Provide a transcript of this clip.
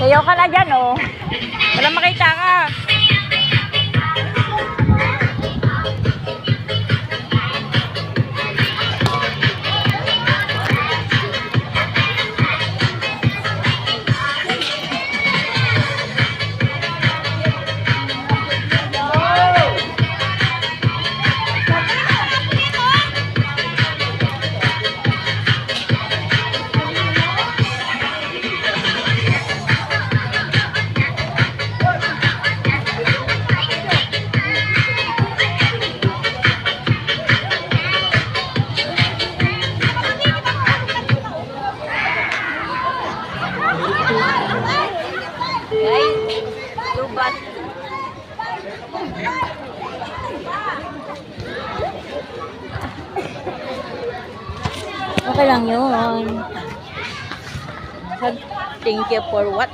Sayo ka na dyan, oh. Gubat. Okay lang yun. Thank you for what?